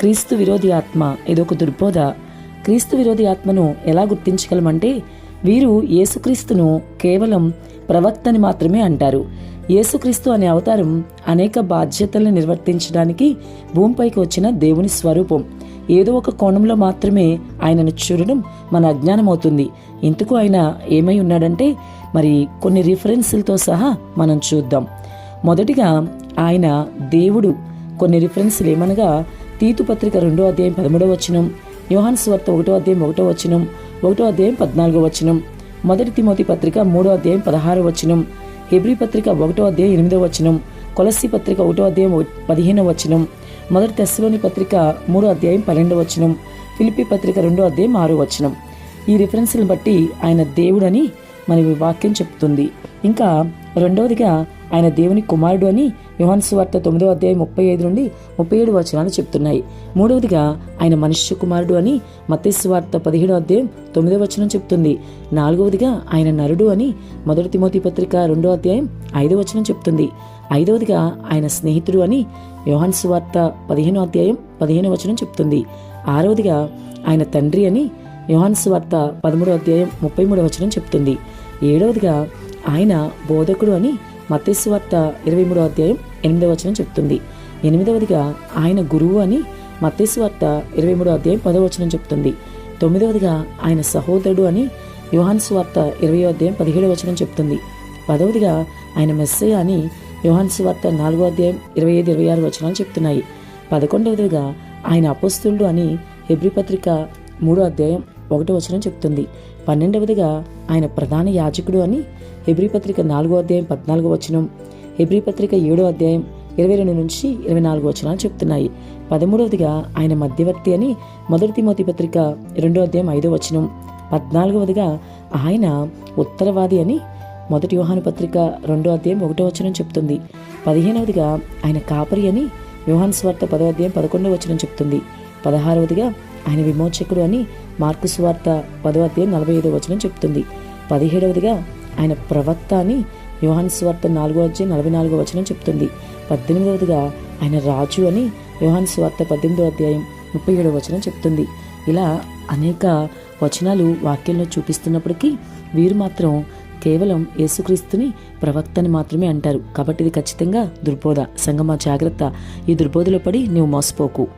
క్రీస్తు విరోధి ఆత్మ ఇదొక దుర్బోధ. క్రీస్తు విరోధి ఆత్మను ఎలా గుర్తించగలమంటే వీరు యేసుక్రీస్తును కేవలం ప్రవక్తని మాత్రమే అంటారు. యేసుక్రీస్తు అనే అవతారం అనేక బాధ్యతలను నిర్వర్తించడానికి భూమిపైకి వచ్చిన దేవుని స్వరూపం. ఏదో ఒక కోణంలో మాత్రమే ఆయనను చూడడం మన అజ్ఞానం అవుతుంది ఇందుకు ఆయన ఏమై ఉన్నాడంటే మరి కొన్ని రిఫరెన్సులతో సహా మనం చూద్దాం. మొదటిగా ఆయన దేవుడు. కొన్ని రిఫరెన్సులు ఏమనగా తీతు పత్రిక రెండో అధ్యాయం పదమూడవ వచనం యోహాన్ స్వార్త ఒకటో అధ్యాయం ఒకటో వచనం ఒకటో అధ్యాయం పద్నాలుగో వచనం మొదటి తిమోతి పత్రిక మూడో అధ్యాయం పదహారో వచనం హెబ్రి పత్రిక ఒకటో అధ్యాయం ఎనిమిదో వచనం కొలసి పత్రిక ఒకటో అధ్యాయం పదిహేనో వచనం మొదటి తెస్సలోని పత్రిక మూడో అధ్యాయం పన్నెండో వచనం ఫిలిపి పత్రిక రెండో అధ్యాయం ఆరో వచనం. ఈ రిఫరెన్స్ని బట్టి ఆయన దేవుడని మన వాక్యం చెప్తుంది. ఇంకా రెండవదిగా ఆయన దేవుని కుమారుడు అని యోహాన్ సువార్త తొమ్మిదో అధ్యాయం ముప్పై ఐదు నుండి ముప్పై ఏడు వచనాలు చెప్తున్నాయి. మూడవదిగా ఆయన మనుష్య కుమారుడు అని మత్తయి వార్త పదిహేడో అధ్యాయం తొమ్మిదో వచనం చెప్తుంది. నాలుగవదిగా ఆయన నరుడు అని మొదటి తిమోతి పత్రిక రెండో అధ్యాయం ఐదో వచనం చెప్తుంది. ఐదవదిగా ఆయన స్నేహితుడు అని యోహాన్ సువార్త పదిహేనో అధ్యాయం పదిహేనో వచనం చెప్తుంది. ఆరవదిగా ఆయన తండ్రి అని యోహాన్ సువార్త పదమూడో అధ్యాయం ముప్పై మూడో వచనం చెప్తుంది. ఏడవదిగా ఆయన బోధకుడు అని మత్తయి వార్త ఇరవై మూడో అధ్యాయం ఎనిమిదవ వచనం చెప్తుంది. ఎనిమిదవదిగా ఆయన గురువు అని మత్తయి వార్త ఇరవై మూడో అధ్యాయం పదవ వచనం చెప్తుంది. తొమ్మిదవదిగా ఆయన సహోదరుడు అని యోహాన్ స్వార్త ఇరవై అధ్యాయం పదిహేడవ వచనం చెప్తుంది. పదవదిగా ఆయన మెస్సయ్య అని యోహాన్ స్వార్త నాలుగో అధ్యాయం ఇరవై ఐదు ఇరవై ఆరు వచనాలు చెప్తున్నాయి. పదకొండవదిగా ఆయన అపోస్తులుడు అని హెబ్రి పత్రిక మూడో అధ్యాయం ఒకటో వచనం చెప్తుంది. పన్నెండవదిగా ఆయన ప్రధాన యాజకుడు అని హెబ్రి పత్రిక నాలుగో అధ్యాయం పద్నాలుగో వచనం హెబ్రి పత్రిక ఏడో అధ్యాయం ఇరవై రెండు నుంచి ఇరవై నాలుగు వచనాలు చెప్తున్నాయి. పదమూడవదిగా ఆయన మధ్యవర్తి అని మొదటి తిమోతి పత్రిక రెండో అధ్యాయం ఐదో వచనం పద్నాలుగవదిగా ఆయన ఉత్తరవాది అని మొదటి వ్యూహాను పత్రిక రెండో అధ్యాయం ఒకటో వచనం చెప్తుంది. పదిహేనవదిగా ఆయన కాపరి అని వ్యూహాన్ స్వార్థ పదో అధ్యాయం పదకొండవ వచనం చెప్తుంది. పదహారవదిగా ఆయన విమోచకుడు అని మార్కు స్వార్త పదో అధ్యాయం నలభై ఐదో వచనం చెప్తుంది. పదిహేడవదిగా ఆయన ప్రవక్త అని యోహాన్ స్వార్త నాలుగో అధ్యాయం నలభై నాలుగో వచనం చెప్తుంది. పద్దెనిమిదవదిగా ఆయన రాజు అని యోహాన్ స్వార్త పద్దెనిమిదో అధ్యాయం ముప్పై ఏడవ వచనం చెప్తుంది. ఇలా అనేక వచనాలు వాక్యంలో చూపిస్తున్నప్పటికీ వీరు మాత్రం కేవలం యేసుక్రీస్తుని ప్రవక్తని మాత్రమే అంటారు. కాబట్టి ఇది ఖచ్చితంగా దుర్బోధ. సంగమా జాగ్రత్త. ఈ దుర్బోధలో పడి నువ్వు మోసపోకు.